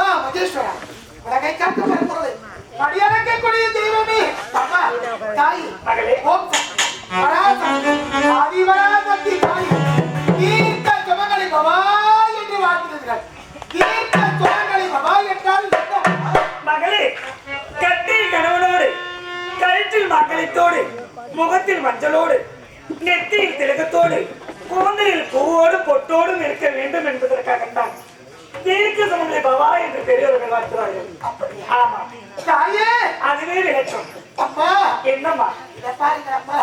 உமா மகேஸ்வரா. உலகை காக்க மறுபொருளை படியடக்கக்கூடிய தெய்வமே. அம்மா தாய் மகளே ஓம் சக்தி, பராசக்தி, ஆதிபராசக்தி தாய், தீர்க்க சுமங்கலி என்றால் மகளே கட்டில் கணவனோடு கழுத்தில் மக்களித்தோடு முகத்தில் மஞ்சளோடு நெத்தியில் திலகத்தோடு குழந்தையில் பூவோடு பொட்டோடும் இருக்க வேண்டும் என்பதற்காகத்தான் தீர்க்க சமநிலை பவா என்று பெரியவர்கள் வாழ்த்துவார்கள் ஆமா தாயே, அதுவே விளக்கம் அம்மா, என்னம்மா இதை பாருங்க அம்மா.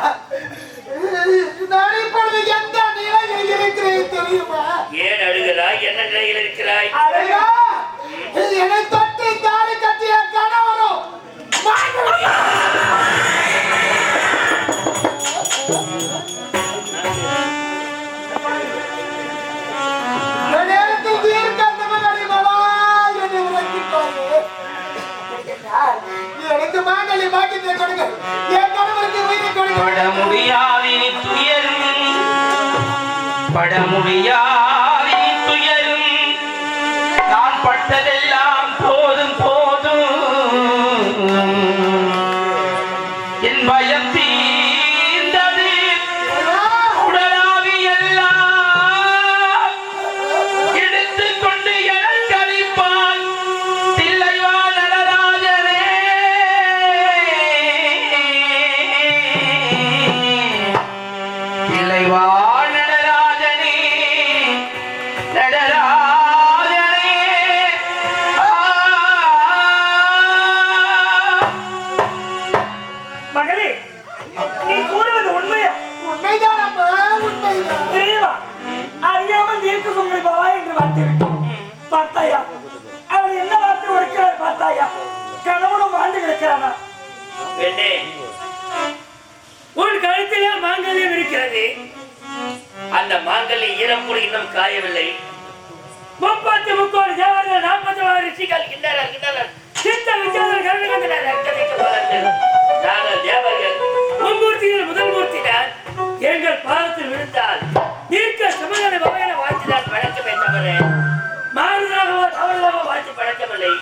நான் இப்பொழுது எந்த நிலையில் இருக்கிறேன் தெரியுமா? ஏன் அழுகிறாய் என்ன நிலையில் இருக்கிறாய் என்னை எனக்கு மாங்கல்ய பாக்கியத்தை கொடுங்க. என் கணவருக்கு உயிரை கொடுங்க. மாங்கல்யம் அந்த மாங்கல்ய ஈரம் இன்னும் காயவில்லை. முப்பத்தி முக்கோடி தேவர்கள் நாற்பத்தி ஆறு ரிஷிகள் கிண்டனர் கிண்டனர் சித்த விச்சாரர் கருணகந்தனர் நாங்கள் தேவர்கள். முதல் மூர்த்தி எங்கள் பாதத்தில் விழுந்தால் தீர்க்க சுமகனை பகையனை வாழ்த்தினால் பழக்கமே தவிர மாறுதலாகவோ தவறுதலாகவோ வாழ்த்து பழக்கமில்லை.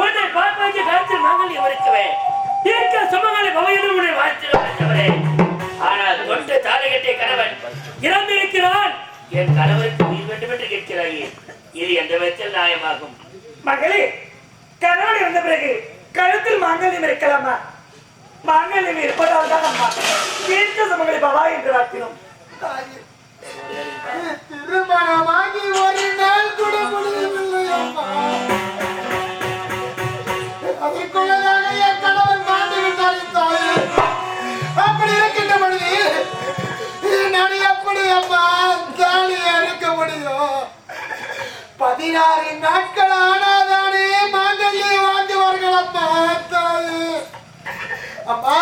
உன்னை பார்ப்பாக்கி கருத்தில் மாங்கல்யம் இருக்குவேன் தீர்க்க சுமகனை பகையனும் உன்னை வாழ்த்தினால் தவிர ஆனால் தொட்டு தாலி கட்டிய கணவன் இறந்திருக்கிறான். என் கணவருக்கு உயிர் வேண்டும் என்று கேட்கிறாயே. இது எந்த விதத்தில் நியாயமாகும்? மகளே கணவன் இருந்த பிறகு கழுத்தில் மாங்கல்யம் இருக்கலாமா. மாங்கல்யம் இருப்பதால் தான் அம்மா தீர்க்க சமங்களை பவா என்று தாயே, திருமணமாகி ஒரு நாள் கூட முடியவில்லை அம்மா. நான் எப்படி அம்மா தாலி அறுக்க முடியும்? பதினாறு நாட்கள் ஆனாதானே மாங்கல்யம் வாங்குவார்கள் அம்மா தாயே. அம்மா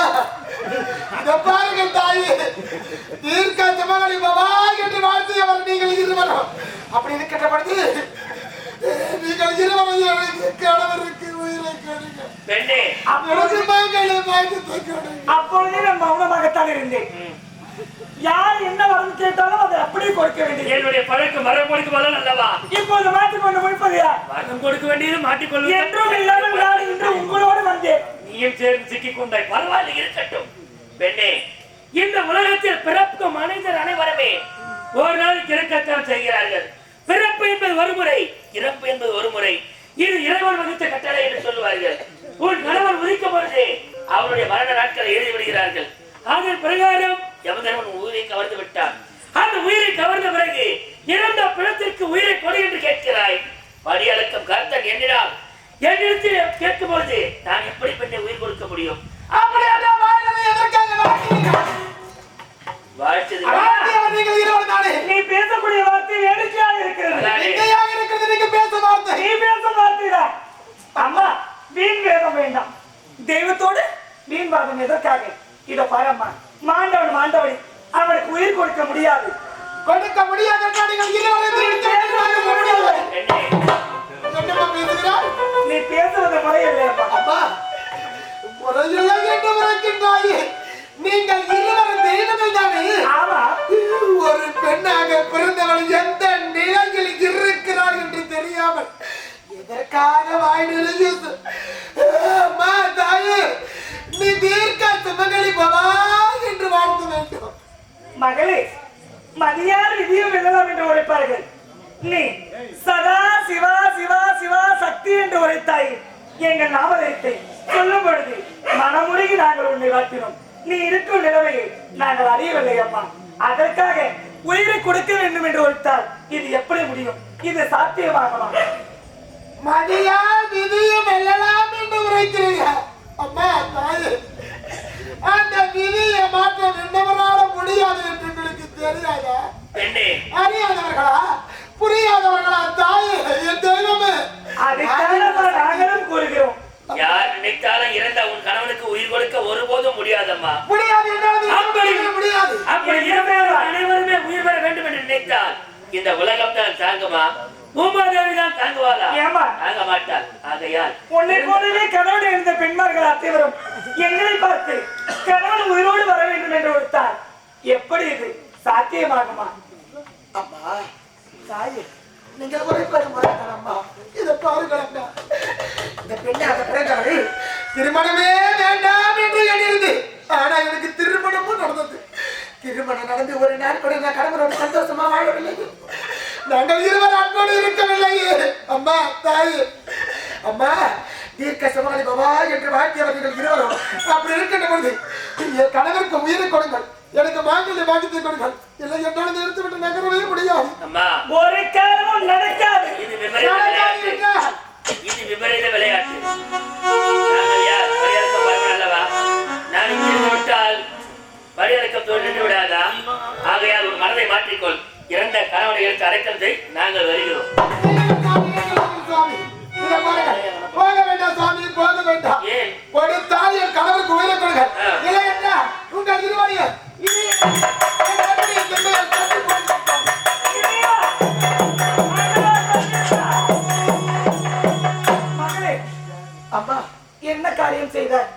இத பாருங்க தாயே. தீர்க்க ஜமகலி பவா என்று வாழ்த்தியவர் நீங்கள் இருவரும். அப்படி இருக்கின்ற பொழுது நீங்கள் இருவரும் எனக்கு கணவருக்கு உயிரை பெண்ணே எனக்கு மாங்கல்யம் வாங்கி அப்பொழுதே மௌனமாகத்தான் இருந்தேன். யார் என்ன வரம் கேட்டாலும் அதை அப்படியே கொடுக்க வேண்டியது. என்னுடைய பழக்கம் மரம் கொடுக்க வரல அல்லவா? இப்போது மாற்றிக் கொண்டு முடிப்பது யார் வரம் கொடுக்க வேண்டியது மாட்டிக்கொள்வது என்றும் இல்லாமல் நான் இன்று உங்களோடு வந்தேன். நீயும் சேர்ந்து சிக்கிக் கொண்டாய் பரவாயில்லை இருக்கட்டும். பெண்ணே இந்த உலகத்தில் பிறக்கும் மனிதர் அனைவருமே ஒரு நாள் இறக்கத்தான் செய்கிறார்கள். பிறப்பு என்பது ஒரு முறை இறப்பு என்பது ஒரு முறை. இது இறைவன் வகுத்த கட்டளை என்று சொல்லுவார்கள். உன் கணவன் உதிக்கும் பொழுது அவருடைய மரண நாட்களை எழுதி விடுகிறார்கள். அதன் பிரகாரம் யமதர்மன் உயிரை கவர்ந்து விட்டான். அந்த உயிரை கவர்ந்த பிறகு இறந்த பிணத்திற்கு உயிரை கொடு என்று கேட்கிறாய். படியளக்கம் கர்த்தன் என்னிடம் என்னிடத்தில் கேட்கும் பொழுது நான் எப்படி பெண்ணை உயிர் கொடுக்க முடியும்? நீ பேசக்கூடிய வார்த்தை வேடிக்கையாக இருக்கிறது. நீங்க பேசும் வார்த்தை. நீ பேசும் வார்த்தைதான் அம்மா வீண் வேதம் வேண்டாம். தெய்வத்தோடு வீண் வாதம் எதற்காக? இதோ பாரம்மா. மாண்டவன் மாண்டவன் அவனுக்கு உயிர் கொடுக்க முடியாது. கொடுக்க முடியாது நீ பேசுவது முறையில்லையம்மா. அப்பா முறையில்லை என்று உரைக்கின்றாயே. நீங்கள் இருவரும் தெய்வங்கள் தானே? ஆமா. ஒரு பெண்ணாக பிறந்தவள் எந்த நிலையில் இருக்கிறாள் என்று தெரியாமல் எதற்காக வாய் தாயே நீ தீர்க்க சுமங்கலி பவா என்று வாழ்த்த வேண்டும். மகளே மதியார் விதியும் வெல்லலாம் என்று உரைப்பார்கள். நீ சதா சிவா சிவா சிவா சக்தி என்று உரைத்தாய். எங்கள் நாமதத்தை சொல்லும் பொழுது மனமுருகி நாங்கள் உன்னை வாழ்த்தினோம். நீ இருக்கும் நிலைமையை நாங்கள் அறியவில்லை அம்மா. அதற்காக உயிரை கொடுக்க வேண்டும் என்று உரைத்தால் இது எப்படி முடியும்? இது சாத்தியமாகலாம் மதியா விதியும் வெல்லலாம் என்று உரைக்கிறீர்கள். அம்மா தாயே. அந்த விதியை மாற்ற நின்றவரால முடியாது என்று உங்களுக்கு தெரியாதா? பெண்ணே. அறியாதவர்களா? புரியாதவர்களா தாயே என் தெய்வமே? நாங்களும் கூறுகிறோம். யார் நினைத்தாலும் இறந்த உன் கணவனுக்கு உயிர் கொடுக்க ஒருபோதும் முடியாதம்மா. முடியாது அப்படி. முடியாது. அப்படி இருந்தவர்கள் அனைவருமே உயிர் பெற வேண்டும் என்று நினைத்தால் இந்த உலகம் தான் தாங்குமா? பூமாதேவி தான் தாங்குவாளா? ஏம்மா? தாங்க மாட்டாள். ஆகையால் உன்னை போலவே கணவன் இருந்த பெண்மார்கள் அத்தைவரும். எங்களை பார்த்து கணவன் உயிரோடு வர வேண்டும் என்று உரைத்தார் எப்படி இது சாத்தியமாகுமா? அம்மா தாயே நீங்க உரைப்பது முறைதான் அம்மா. இதை பாருங்கள் இந்த இந்த பெண்ணாக பிறந்தவள் திருமணமே வேண்டாம் என்று எண்ணிருந்து ஆனா எனக்கு திருமணமும் நடந்தது. திருமணம் நடந்து ஒரு நாள் கூட நான் கணவனோட சந்தோஷமா வாழவில்லை. நாங்கள் இருவர் அன்போடு இருக்கவில்லை அம்மா தாயே அம்மா தீர்க்க சமாளி பவா என்று வாழ்க்கையவர்கள் இருவரும் அப்படி இருக்கின்ற பொழுது என் கணவருக்கு உயிரை கொடுங்கள். எனக்கு மாங்கல்ய பாக்கியத்தை கொடுங்கள். இல்லை என்றால் நிறுத்திவிட்டு நகரவே முடியாது. அம்மா. ஒரு காலமும் நடக்காது. இது விபரீத விளையாட்டு. தோல் நின்று விடாதா? ஆகையால் ஒரு மனதை மாற்றிக்கொள். இறந்த கணவனை எடுத்து அடைக்கல் செய் நாங்கள் வருகிறோம். போக வேண்டாம் சாமி போக வேண்டாம். கொடுத்தால் என் கணவருக்கு உயிரை கொடுங்க இல்லை என்ன உங்கள் இருவரையும் அம்மா என்ன காரியம் செய்தார்?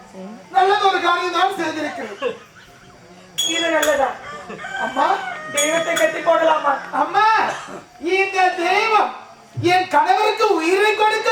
நல்லது ஒரு காரியம் தான் செய்திருக்கிறது. இது அம்மா தெய்வத்தை கட்டி போடலாமா அம்மா இந்த தெய்வம் என் கணவருக்கு உயிரை கொடுக்க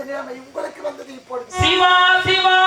உரைப்பார்கள் நிலைமை உங்களுக்கு வந்தது இப்பொழுது. சிவா சிவா